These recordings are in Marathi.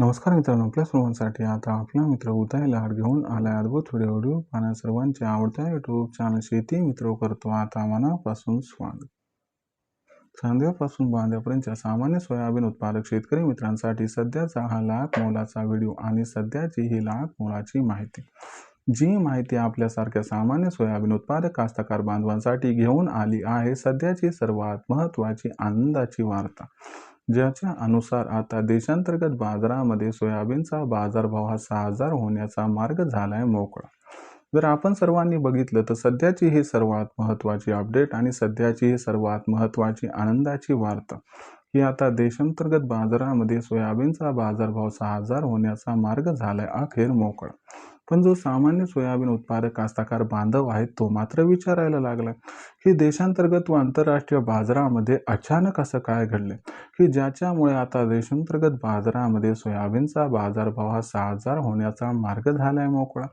नमस्कार मित्रांनो आपल्या सर्वांसाठी आता आपला मित्र उदय लाड घेऊन आलाय अद्भुत व्हिडिओ व्हिडिओ पाहण्या सर्वांचे आवडत्या युट्यूब चॅनल शेती मित्र करतो. आता मनापासून स्वागत. चांद्यापासून बांध्यापर्यंतच्या सामान्य सोयाबीन उत्पादक शेतकरी मित्रांसाठी सध्याचा हा लाख मोलाचा व्हिडिओ आणि सध्याची ही लाख मोलाची माहिती. जी माहिती आपल्यासारख्या सामान्य सोयाबीन उत्पादक कास्तकार बांधवांसाठी घेऊन आली आहे सध्याची सर्वात महत्त्वाची आनंदाची वार्ता. ज्याच्या अनुसार आता देशांतर्गत बाजारामध्ये सोयाबीनचा बाजारभाव हा सहा हजार होण्याचा मार्ग झालाय मोकळा. जर आपण सर्वांनी बघितलं तर सध्याची ही सर्वात महत्त्वाची अपडेट आणि सध्याची ही सर्वात महत्त्वाची आनंदाची वार्ता ही आता देशांतर्गत बाजारामध्ये सोयाबीनचा बाजारभाव सहा हजार होण्याचा मार्ग झालाय अखेर मोकळा. पण जो सामान्य सोयाबीन उत्पादक कास्तकार बांधव आहे तो मात्र विचारायला लागला की देशांतर्गत व आंतरराष्ट्रीय बाजारामध्ये अचानक असं काय घडले? की ज्याच्यामुळे आता देशांतर्गत बाजारामध्ये सोयाबीनचा बाजारभाव हा सहा हजार होण्याचा मार्ग झालाय मोकळा?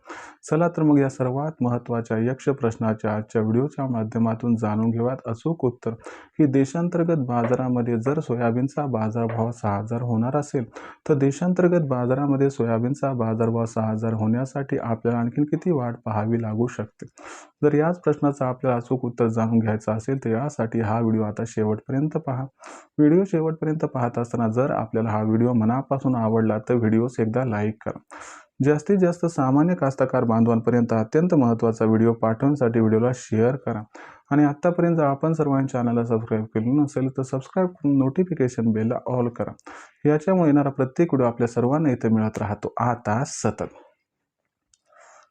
चला तर मग या सर्वात महत्त्वाच्या यक्ष प्रश्नाच्या आजच्या व्हिडिओच्या माध्यमातून जाणून घेऊयात अचूक उत्तर की देशांतर्गत बाजारामध्ये जर सोयाबीनचा बाजारभाव सहा हजार होणार असेल तर देशांतर्गत बाजारामध्ये सोयाबीनचा बाजारभाव सहा हजार होणार होण्यासाठी आपल्याला आणखीन किती वाढ पाहावी लागू शकते? जर याच प्रश्नाचं आपल्याला अचूक उत्तर जाणून घ्यायचं असेल तर यासाठी हा व्हिडिओ आता शेवटपर्यंत पहा. व्हिडिओ शेवटपर्यंत पाहत असताना जर आपल्याला हा व्हिडिओ मनापासून आवडला तर व्हिडिओस एकदा लाईक करा. जास्तीत जास्त सामान्य कास्तकार बांधवांपर्यंत अत्यंत महत्त्वाचा व्हिडिओ पाठवण्यासाठी व्हिडिओला शेअर करा. आणि आत्तापर्यंत आपण सर्वांच्या चॅनलला सबस्क्राईब केलं नसेल तर सबस्क्राईब करून नोटिफिकेशन बेलला ऑल करा. याच्यामुळे येणारा प्रत्येक व्हिडिओ आपल्या सर्वांना इथे मिळत राहतो. आता सतत.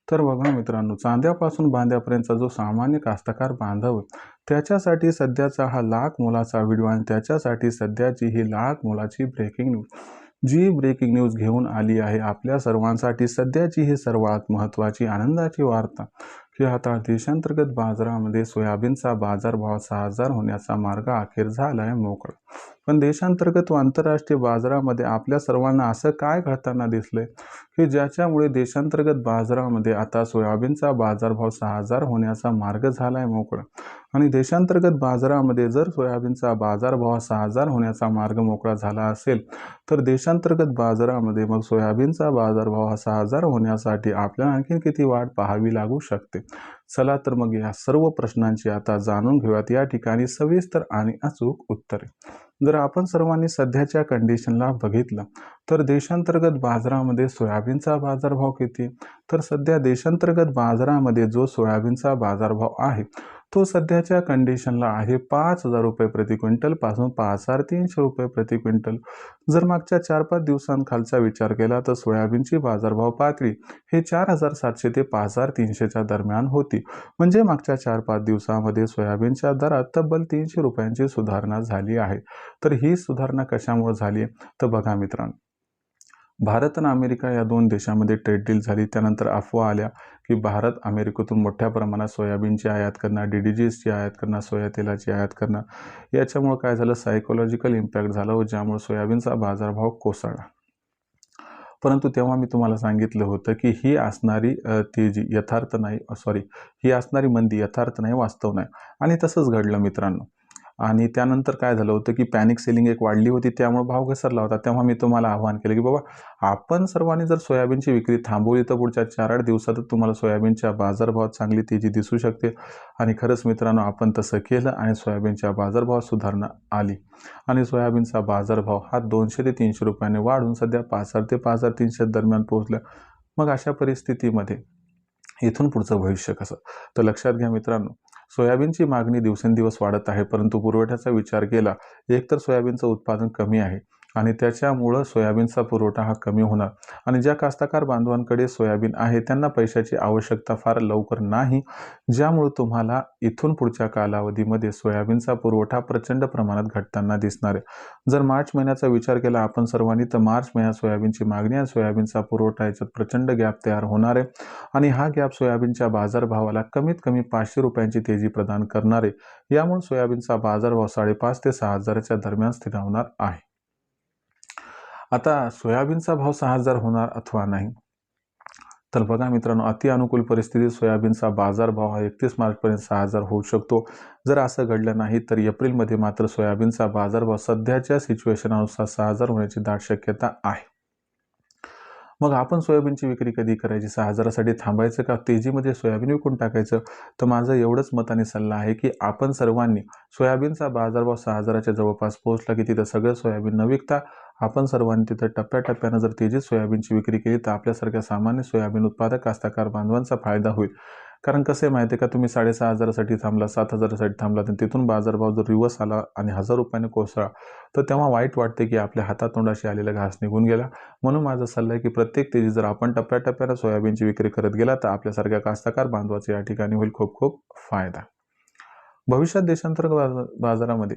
तर बघा मित्रांनो चांद्यापासून बांध्यापर्यंतचा जो सामान्य कास्तकार बांधव त्याच्यासाठी सध्याचा हा लाख मोलाचा व्हिडिओ आणि त्याच्यासाठी सध्याची ही लाख मोलाची ब्रेकिंग न्यूज जी ब्रेकिंग न्यूज घेऊन आली आहे आपल्या सर्वांसाठी सध्याची ही सर्वात महत्त्वाची आनंदाची वार्ता. की आता देशांतर्गत बाजारामध्ये सोयाबीनचा बाजारभाव सहा हजार होण्याचा मार्ग अखेर झाला आहे मोकळा. पण देशांतर्गत व आंतरराष्ट्रीय बाजारामध्ये आपल्या सर्वांना असं काय घडताना दिसलंय? की ज्याच्यामुळे देशांतर्गत बाजारामध्ये आता सोयाबीनचा बाजारभाव सहा हजार होण्याचा मार्ग झाला आहे मोकळा. आणि देशांतर्गत बाजारामध्ये जर सोयाबीनचा बाजारभाव सहा हजार होण्याचा मार्ग मोकळा झाला असेल तर देशांतर्गत बाजारामध्ये मग सोयाबीनचा बाजारभाव हा सहा हजार होण्यासाठी आपल्याला आणखी किती वाढ पाहावी लागू शकते? चला तर मग या सर्व प्रश्नांची आता जाणून घेऊयात. या ठिकाणी सविस्तर आणि अचूक उत्तरे. जर आपण सर्वांनी सध्याच्या कंडिशनला बघितलं तर देशांतर्गत बाजारामध्ये सोयाबीनचा बाजारभाव किती? तर सध्या देशांतर्गत बाजारामध्ये जो सोयाबीनचा बाजारभाव आहे तो सध्याच्या कंडिशनला आहे पाच हजार रुपये प्रति क्विंटलपासून पाच हजार तीनशे रुपये प्रति क्विंटल. जर मागच्या चार पाच दिवसांखालचा विचार केला तर सोयाबीनची बाजारभाव पातळी हे चार हजार सातशे ते पाच हजार तीनशेच्या दरम्यान होती. म्हणजे मागच्या चार पाच दिवसामध्ये सोयाबीनच्या दरात तब्बल तीनशे रुपयांची सुधारणा झाली आहे. तर ही सुधारणा कशामुळे झाली तर बघा मित्रांनो भारत आणि अमेरिका या दोन देशामध्ये ट्रेड डील झाली. त्यानंतर अफवा आल्या की भारत अमेरिकेतून मोठ्या प्रमाणात सोयाबीनची आयात करणार डी डी जीसची आयात करणार सोया तेलाची आयात करणार. याच्यामुळं काय झालं? सायकोलॉजिकल इम्पॅक्ट झाला व ज्यामुळे सोयाबीनचा बाजारभाव कोसळला. परंतु तेव्हा मी तुम्हाला सांगितलं होतं की ही असणारी तेजी यथार्थ नाही सॉरी ही असणारी मंदी यथार्थ नाही वास्तव नाही. आणि तसंच घडलं मित्रांनो. आणि त्यानंतर काय झालं होतं की पॅनिक सेलिंग एक वाढली होती त्यामुळे भाव घसरला होता. तेव्हा मी तुम्हाला आवाहन केलं की बाबा आपण सर्वांनी जर सोयाबीनची विक्री थांबवली तर पुढच्या चार आठ दिवसातच तुम्हाला सोयाबीनच्या बाजारभावात चांगली तेजी दिसू शकते. आणि खरंच मित्रांनो आपण तसं केलं आणि सोयाबीनच्या बाजारभावात सुधारणा आली. आणि सोयाबीनचा बाजारभाव हा दोनशे ते तीनशे रुपयाने वाढून सध्या पाच हजार ते पाच हजार तीनशे दरम्यान पोहोचला. मग अशा परिस्थितीमध्ये इथून पुढचं भविष्य कसं? तर लक्षात घ्या मित्रांनो सोयाबीनची मागणी दिवसेंदिवस वाढत आहे परंतु पुरवठ्याचा विचार केला एकतर सोयाबीनचं उत्पादन कमी आहे. आणि त्याच्यामुळं सोयाबीनचा पुरवठा हा कमी होणार. आणि ज्या कास्तकार बांधवांकडे सोयाबीन आहे त्यांना पैशाची आवश्यकता फार लवकर नाही ज्यामुळं तुम्हाला इथून पुढच्या कालावधीमध्ये सोयाबीनचा पुरवठा प्रचंड प्रमाणात घटताना दिसणार आहे. जर मार्च महिन्याचा विचार केला आपण सर्वांनी तर मार्च महिन्यात सोयाबीनची मागणी आणि सोयाबीनचा पुरवठा याच्यात प्रचंड गॅप तयार होणार आहे. आणि हा गॅप सोयाबीनच्या बाजारभावाला कमीत कमी पाचशे रुपयांची तेजी प्रदान करणार आहे. यामुळे सोयाबीनचा बाजारभाव साडेपाच ते सहा हजाराच्या दरम्यान स्थिरावणार आहे. आता सोयाबीनचा भाव सहा हजार होणार अथवा नाही? तर बघा मित्रांनो अति अनुकूल परिस्थितीत सोयाबीनचा बाजारभाव हा एकतीस मार्चपर्यंत सहा हजार होऊ शकतो. जर असं घडलं नाही तर एप्रिलमध्ये मात्र सोयाबीनचा बाजारभाव सध्याच्या सिच्युएशनानुसार सहा हजार होण्याची दाट शक्यता आहे. मग आपण सोयाबीनची विक्री कधी करायची? सहा हजारासाठी थांबायचं का? तेजीमध्ये सोयाबीन विकून टाकायचं? तर माझं एवढंच मत आणि सल्ला आहे की आपण सर्वांनी सोयाबीनचा बाजारभाव सहा हजाराच्या जवळपास पोहोचला की तिथं सगळं सोयाबीन न विकता आपण सर्वांनी तिथं टप्प्याटप्प्यानं जर तेजीत सोयाबीनची विक्री केली तर आपल्यासारख्या सामान्य सोयाबीन उत्पादक कास्तकार बांधवांचा फायदा होईल. कारण कसं आहे माहिती आहे का? तुम्ही साडेसहा हजारासाठी थांबला सात हजारासाठी थांबला तर तिथून बाजारभाव जर रिवर्स आला आणि हजार रुपयाने कोसळा तर तेव्हा वाईट वाटते की आपल्या हातातोंडाशी आलेला घास निघून गेला. म्हणून माझा सल्ला आहे की प्रत्येक तेजी जर आपण टप्प्याटप्प्यानं सोयाबीनची विक्री करत गेला तर आपल्यासारख्या कास्तकार बांधवाचा या ठिकाणी होईल खूप खूप फायदा. भविष्यात देशांतर्गत बाजा- बाजारामध्ये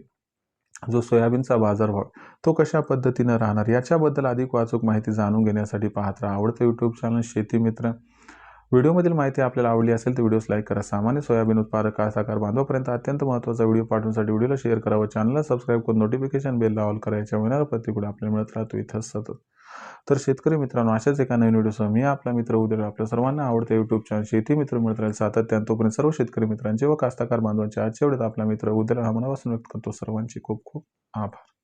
जो सोयाबीनचा बाजारभाव तो कशा पद्धतीनं राहणार याच्याबद्दल अधिक वाचूक माहिती जाणून घेण्यासाठी पाहत राहा आवडतं यूट्यूब चॅनल शेती मित्र. व्हिडिओमधील माहिती आपल्याला आवडली असेल तर व्हिडिओस लाईक करा. सामान्य सोयाबीन उत्पादक कासाकार बांधवापर्यंत अत्यंत महत्त्वाचा व्हिडिओ पाठवण्यासाठी व्हिडिओला शेअर करा व चॅनलला सबस्क्राईब करून नोटिफिकेशन बेलला ऑल करायच्या होणार प्रतिपुढे आपल्याला मिळत राहतो. इथं सतत. तर शेतकरी मित्रांनो अशाच एका नवीन व्हिडिओसह मी आपला मित्र उद्या आपल्या सर्वांना आवडते युट्यूब चॅनल शेती मित्र मिळत राहील सातत्यानं तोपर्यंत सर्व शेतकरी मित्रांचे व कास्तकार बांधवांचे आजच्या वेळेत आपला मित्र उद्या हा मनापासून व्यक्त करतो. सर्वांचे खूप खूप आभार.